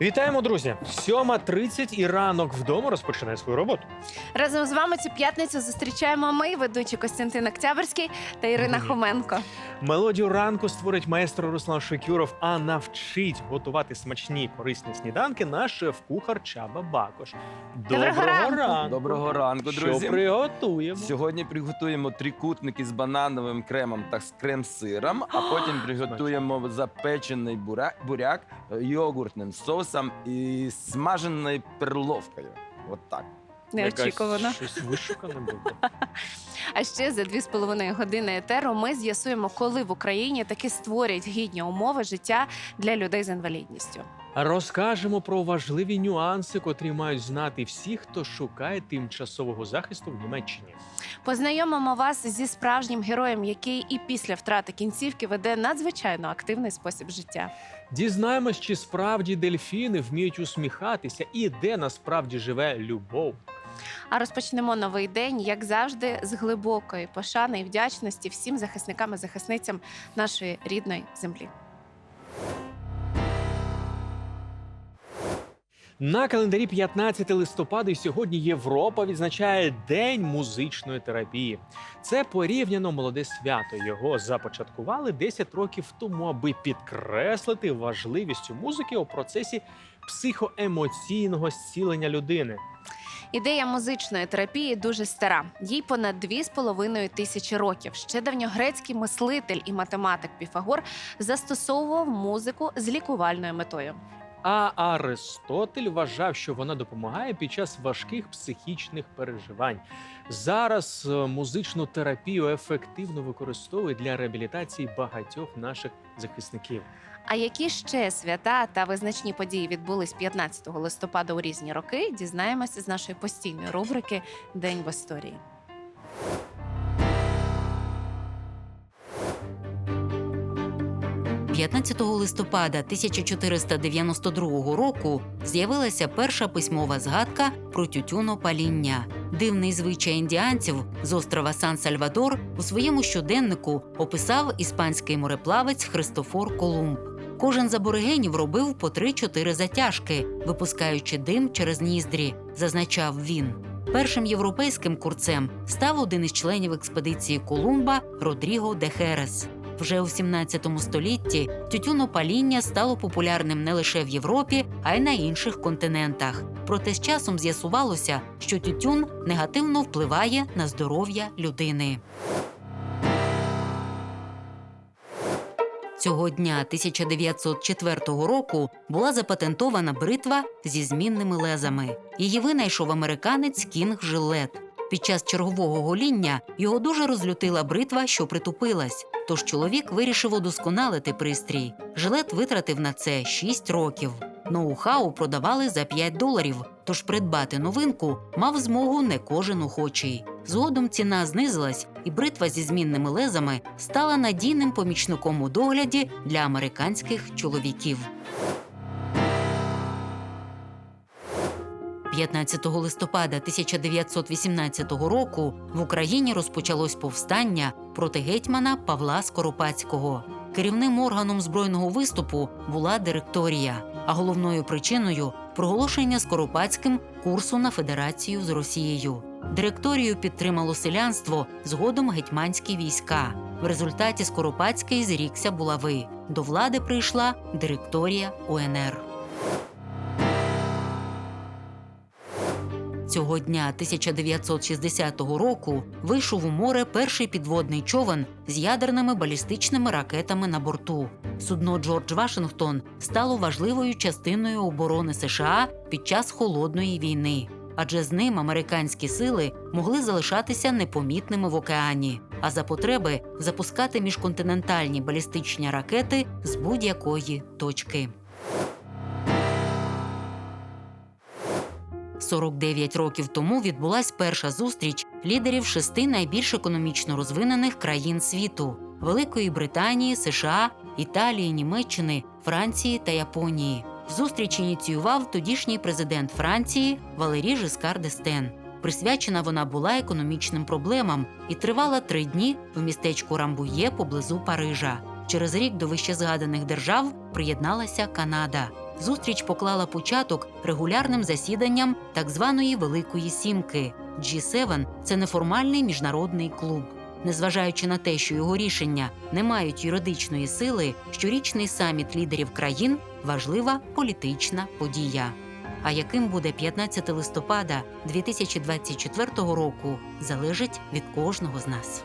Вітаємо, друзі! 7.30 і ранок вдома розпочинає свою роботу. Разом з вами цю п'ятницю зустрічаємо ми, ведучі Костянтин Октябрьський та Ірина Мгм. Хоменко. Мелодію ранку створить майстер Руслан Шекюров, а навчить готувати смачні корисні сніданки наш шеф-кухар Чаба Бакош. Доброго ранку. Доброго ранку, друзі. Що приготуємо? Сьогодні приготуємо трикутники з банановим кремом та з крем-сиром, а потім приготуємо запечений буряк, буряк е, йогуртним соусом і смаженою перловкою. От так. Неочікувано. Якась Щось вишукане буде. А ще за дві з половиною години етеру ми з'ясуємо, коли в Україні таки створять гідні умови життя для людей з інвалідністю. Розкажемо про важливі нюанси, котрі мають знати всі, хто шукає тимчасового захисту в Німеччині. Познайомимо вас зі справжнім героєм, який і після втрати кінцівки веде надзвичайно активний спосіб життя. Дізнаємось, чи справді дельфіни вміють усміхатися і де насправді живе любов. А розпочнемо новий день, як завжди, з глибокої пошани і вдячності всім захисникам і захисницям нашої рідної землі. На календарі 15 листопада і сьогодні Європа відзначає День музичної терапії. Це порівняно молоде свято. Його започаткували 10 років тому, аби підкреслити важливість музики у процесі психоемоційного зцілення людини. Ідея музичної терапії дуже стара. Їй понад дві з половиною тисячі років. Ще давньогрецький мислитель і математик Піфагор застосовував музику з лікувальною метою. А Аристотель вважав, що вона допомагає під час важких психічних переживань. Зараз е, музичну терапію ефективно використовують для реабілітації багатьох наших захисників. А які ще свята та визначні події відбулись 15 листопада у різні роки? Дізнаємося з нашої постійної рубрики День в історії. – 15 листопада 1492 року з'явилася перша письмова згадка про тютюнопаління. Дивний звичай індіанців з острова Сан-Сальвадор у своєму щоденнику описав іспанський мореплавець Христофор Колумб. Кожен з аборигенів робив по 3-4 затяжки, випускаючи дим через ніздрі, зазначав він. Першим європейським курцем став один із членів експедиції Колумба Родріго де Херес. Вже у 17 столітті тютюнопаління стало популярним не лише в Європі, а й на інших континентах. Проте з часом з'ясувалося, що тютюн негативно впливає на здоров'я людини. Цього дня 1904 року була запатентована бритва зі змінними лезами. Її винайшов американець Кінг Жилет. Під час чергового гоління його дуже розлютила бритва, що притупилась. Тож чоловік вирішив удосконалити пристрій. Жилет витратив на це 6 років. Ноу-хау продавали за 5 доларів, тож придбати новинку мав змогу не кожен охочий. Згодом ціна знизилась, і бритва зі змінними лезами стала надійним помічником у догляді для американських чоловіків. 15 листопада 1918 року в Україні розпочалось повстання проти гетьмана Павла Скоропадського. Керівним органом збройного виступу була директорія, а головною причиною проголошення Скоропадським курсу на федерацію з Росією. Директорію підтримало селянство, згодом гетьманські війська. В результаті Скоропадський зрікся булави. До влади прийшла директорія УНР. Цього дня 1960 року вийшов у море перший підводний човен з ядерними балістичними ракетами на борту. Судно Джордж Вашингтон стало важливою частиною оборони США під час холодної війни, адже з ним американські сили могли залишатися непомітними в океані, а за потреби запускати міжконтинентальні балістичні ракети з будь-якої точки. 49 років тому відбулась перша зустріч лідерів шести найбільш економічно розвинених країн світу: Великої Британії, США, Італії, Німеччини, Франції та Японії. Зустріч ініціював тодішній президент Франції Валерій Жискар д'Естен. Присвячена вона була економічним проблемам і тривала три дні в містечку Рамбує поблизу Парижа. Через рік до вищезгаданих держав приєдналася Канада. Зустріч поклала початок регулярним засіданням так званої Великої Сімки. G7 – це неформальний міжнародний клуб. Незважаючи на те, що його рішення не мають юридичної сили, щорічний саміт лідерів країн важлива політична подія. А яким буде 15 листопада 2024 року, залежить від кожного з нас.